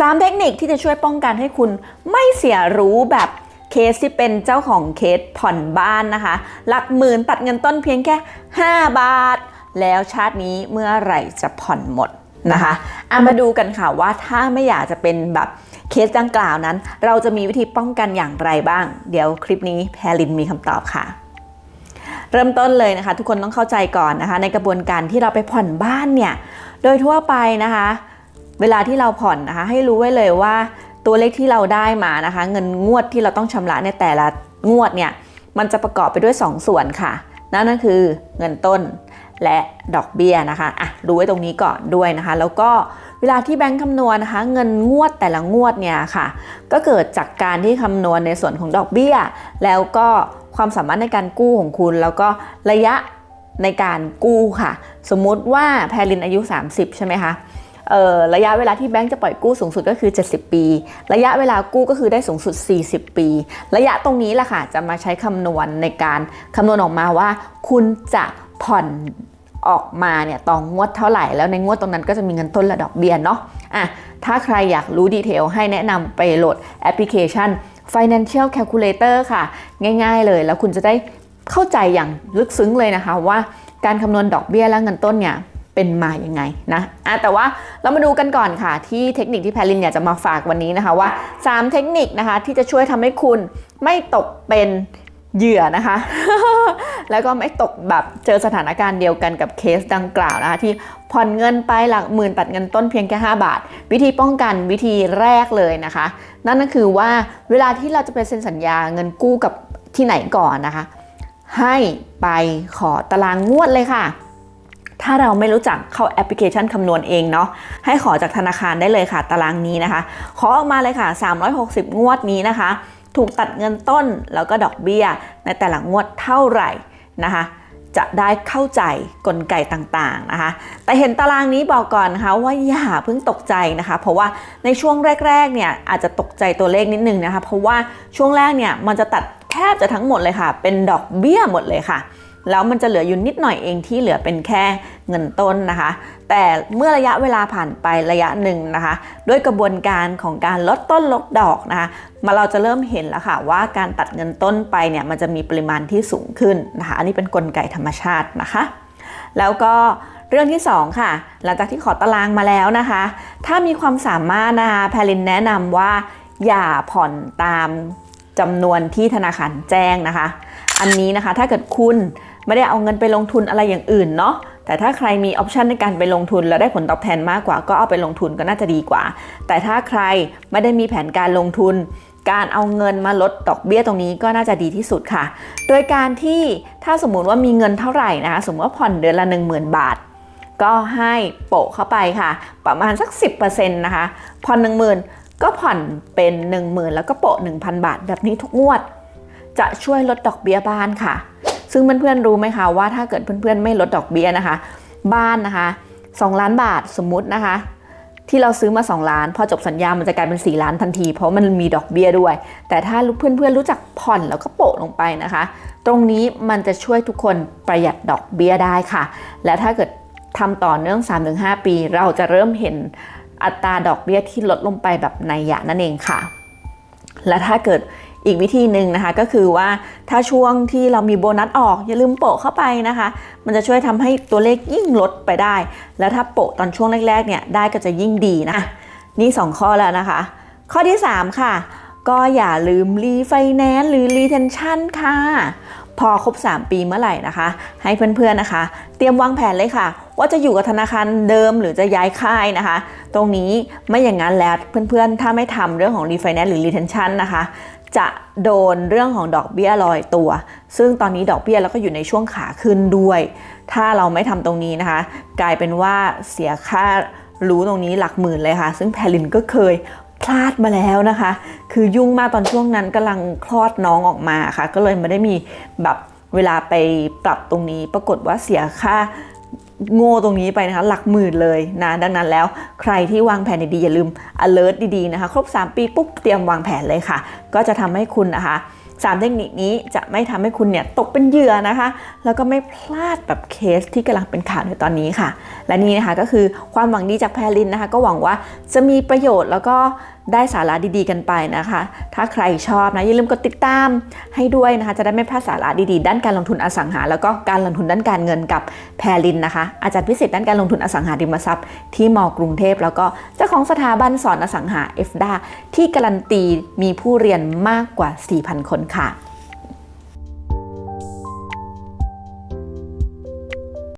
3 เทคนิคที่จะช่วยป้องกันให้คุณไม่เสียรู้แบบเคสที่เป็นเจ้าของเคสผ่อนบ้านนะคะ หลักหมื่นตัดเงินต้นเพียงแค่ 5 บาท แล้วชาตินี้เมื่อไหร่จะผ่อนหมดนะคะเอามาดูกันค่ะว่าถ้าไม่อยากจะเป็นแบบเคสดังกล่าวนั้น เราจะมีวิธีป้องกันอย่างไรบ้าง เดี๋ยวคลิปนี้แพรลินมีคำตอบค่ะ เริ่มต้นเลยนะคะ ทุกคนต้องเข้าใจก่อนนะคะ ในกระบวนการที่เราไปผ่อนบ้านเนี่ย โดยทั่วไปนะคะ เวลาที่เราผ่อนนะคะให้รู้ไว้เลยว่าตัวเลขที่เราได้มานะคะ เงินงวดที่เราต้องชำระในแต่ละงวดเนี่ยมันจะประกอบไปด้วย2ส่วนค่ะ นั่นก็คือเงินต้นและดอกเบี้ยนะคะอะรู้ไว้ตรงนี้ก่อนด้วยนะคะ แล้วก็เวลาที่แบงค์คำนวณนะคะ เงินงวดแต่ละงวดเนี่ยค่ะ ก็เกิดจากการที่คำนวณในส่วนของดอกเบี้ย แล้วก็ความสามารถในการกู้ของคุณ แล้วก็ระยะในการกู้ค่ะ สมมุติว่าแพรลินอายุ 30 ใช่ไหมคะ ระยะเวลาที่แบงก์จะปล่อยกู้สูงสุดก็คือ 70 ปี ระยะเวลากู้ก็คือได้สูงสุด 40 ปี ระยะตรงนี้แหละค่ะจะมาใช้คำนวณในการคำนวณออกมาว่า คุณจะผ่อนออกมาเนี่ยต่องวดเท่าไหร่แล้วในงวดตรงนั้นก็จะมีเงินต้นและดอกเบี้ยเนาะอะถ้าใครอยากรู้ดีเทลให้แนะนำไปโหลดแอปพลิเคชัน Financial Calculator ค่ะ ง่ายๆเลยแล้วคุณจะได้เข้าใจอย่างลึกซึ้งเลยนะคะว่าการคำนวณดอกเบี้ยและเงินต้นเนี่ย เป็นมาอย่างไงนะอะแต่ว่าเรามาดูกันก่อนค่ะ ที่เทคนิคที่แพลินอยากจะมาฝากวันนี้นะคะว่า 3 เทคนิคนะคะที่จะช่วยทำให้คุณไม่ตกเป็นเหยื่อนะคะ แล้วก็ไม่ตกแบบเจอสถานการณ์เดียวกันกับเคสดังกล่าวนะคะที่ผ่อนเงินไปหลักหมื่นตัดเงินต้นเพียงแค่ 5 บาท วิธีป้องกันวิธีแรกเลยนะคะ นั่นก็คือว่าเวลาที่เราจะไปเซ็นสัญญาเงินกู้กับที่ไหนก่อนนะคะ ให้ไปขอตารางงวดเลยค่ะ ถ้าเราไม่รู้จักเข้าแอปพลิเคชันคำนวณเองเนาะให้ขอจากธนาคารได้เลยค่ะ ตารางนี้นะคะ ขอออกมาเลยค่ะ 360 งวดนี้นะคะ ถูกตัดเงินต้นแล้วก็ดอกเบี้ย ในแต่ละงวดเท่าไหร่นะคะ จะได้เข้าใจกลไกต่างๆนะคะ แต่เห็นตารางนี้บอกก่อนนะคะว่าอย่าเพิ่งตกใจนะคะ เพราะว่าในช่วงแรกๆเนี่ยอาจจะตกใจตัวเลขนิดนึงนะคะ เพราะว่าช่วงแรกเนี่ยมันจะตัดแทบจะทั้งหมดเลยค่ะ เป็นดอกเบี้ยหมดเลยค่ะ แล้วมันจะเหลืออยู่นิดหน่อยเองที่เหลือเป็นแค่เงินต้นนะคะ แต่เมื่อระยะเวลาผ่านไประยะหนึ่งนะคะ ด้วยกระบวนการของการลดต้นลดดอกนะคะมาเราจะเริ่มเห็นแล้วค่ะว่าการตัดเงินต้นไปเนี่ยมันจะมีปริมาณที่สูงขึ้นนะคะ อันนี้เป็นนกลไกธรรมชาตินะคะ แล้วก็เรื่องที่ 2 ค่ะ หลังจากที่ขอตารางมาแล้วนะคะ ถ้ามีความสามารถนะคะแพลินแนะนำว่าอย่าผ่อนตามจำนวนที่ธนาคารแจ้งนะคะ อันนี้นะคะถ้าเกิดคุณ ไม่ได้เอาเงินไปลงทุนอะไรอย่างอื่นเนาะแต่ถ้าใครมีออปชันในการไปลงทุนแล้วได้ผลตอบแทนมากกว่าก็เอาไปลงทุนก็น่าจะดีกว่า แต่ถ้าใครไม่ได้มีแผนการลงทุน การเอาเงินมาลดดอกเบี้ยตรงนี้ก็น่าจะดีที่สุดค่ะ โดยการที่ถ้าสมมุติว่ามีเงินเท่าไหร่นะคะสมมติว่าผ่อนเดือนละ 10,000 บาท ก็ให้โปะเข้าไปค่ะ ประมาณสัก 10%นะคะผ่อน10,000 ก็ผ่อนเป็น 10,000 แล้วก็โปะ 1,000 บาท แบบนี้ทุกงวด จะช่วยลดดอกเบี้ยบ้านค่ะ ซึ่งเพื่อนๆรู้ไหมคะว่าถ้าเกิดเพื่อนๆไม่ลดดอกเบี้ยนะคะ บ้านนะคะ 2 ล้านบาทสมมุตินะคะ ที่เราซื้อมา 2 ล้าน พอจบสัญญา มันจะกลายเป็น 4 ล้านทันที เพราะมันมีดอกเบี้ยด้วย แต่ถ้าเพื่อนๆรู้จักผ่อนแล้วก็โปะลงไปนะคะ ตรงนี้มันจะช่วยทุกคนประหยัดดอกเบี้ยได้ค่ะ และถ้าเกิดทำต่อเนื่อง 3-5 ปี เราจะเริ่มเห็นอัตราดอกเบี้ยที่ลดลงไปแบบในยะนั่นเองค่ะ และถ้าเกิด อีกวิธีหนึ่งนะคะก็คือว่าถ้าช่วงที่เรามีโบนัสออก อย่าลืมโปะเข้าไปนะคะ มันจะช่วยทำให้ตัวเลขยิ่งลดไปได้ แล้วถ้าโปะตอนช่วงแรกๆเนี่ยได้ก็จะยิ่งดีนะ นี่ 2 ข้อแล้วนะคะ ข้อที่ 3 ค่ะ ก็อย่าลืมรีไฟแนนซ์หรือรีเทนชั่นค่ะ พอครบ 3 ปีเมื่อไหร่นะคะ ให้เพื่อนๆนะคะ เตรียมวางแผนเลยค่ะว่าจะอยู่กับธนาคารเดิมหรือจะย้ายค่ายนะคะ ตรงนี้ไม่อย่างนั้นแล้วเพื่อนๆ ถ้าไม่ทำเรื่องของรีไฟแนนซ์หรือรีเทนชั่นนะคะ จะโดนเรื่องของดอกเบี้ยลอยตัว ซึ่งตอนนี้ดอกเบี้ยเราก็อยู่ในช่วงขาขึ้นด้วย ถ้าเราไม่ทำตรงนี้นะคะ กลายเป็นว่าเสียค่ารู้ตรงนี้หลักหมื่นเลยค่ะ ซึ่งแพลินก็เคยพลาดมาแล้วนะคะ คือยุ่งมากตอนช่วงนั้นกำลังคลอดน้องออกมาค่ะ ก็เลยไม่ได้มีแบบเวลาไปปรับตรงนี้ ปรากฏว่าเสียค่า โง่ตรงนี้ไปนะคะ หลักหมื่นเลยนะดังนั้นแล้วใครที่วางแผนดีๆอย่าลืม alert ดีๆนะคะ ครบ 3 ปีปุ๊บเตรียมวางแผนเลยค่ะ ก็จะทำให้คุณนะคะ3เทคนิคนี้จะไม่ทำให้คุณเนี่ยตกเป็นเหยื่อนะคะ แล้วก็ไม่พลาดแบบเคสที่กำลังเป็นข่าวในตอนนี้ค่ะ และนี่นะคะก็คือความหวังดีจากแพรลินนะคะ ก็หวังว่าจะมีประโยชน์แล้วก็ ได้สาระดีๆกันไปนะคะ ถ้าใครชอบนะอย่าลืมกดติดตามให้ด้วยนะคะ จะได้ไม่พลาดสาระดีๆ ด้านการลงทุนอสังหา แล้วก็การลงทุนด้านการเงินกับแพรลินนะคะ อาจารย์พิเศษด้านการลงทุนอสังหาริมทรัพย์ ที่มกรุงเทพแล้วก็เจ้าของสถาบันสอนอสังหาเอฟดาที่การันตีมีผู้เรียนมากกว่า 4,000 คนค่ะ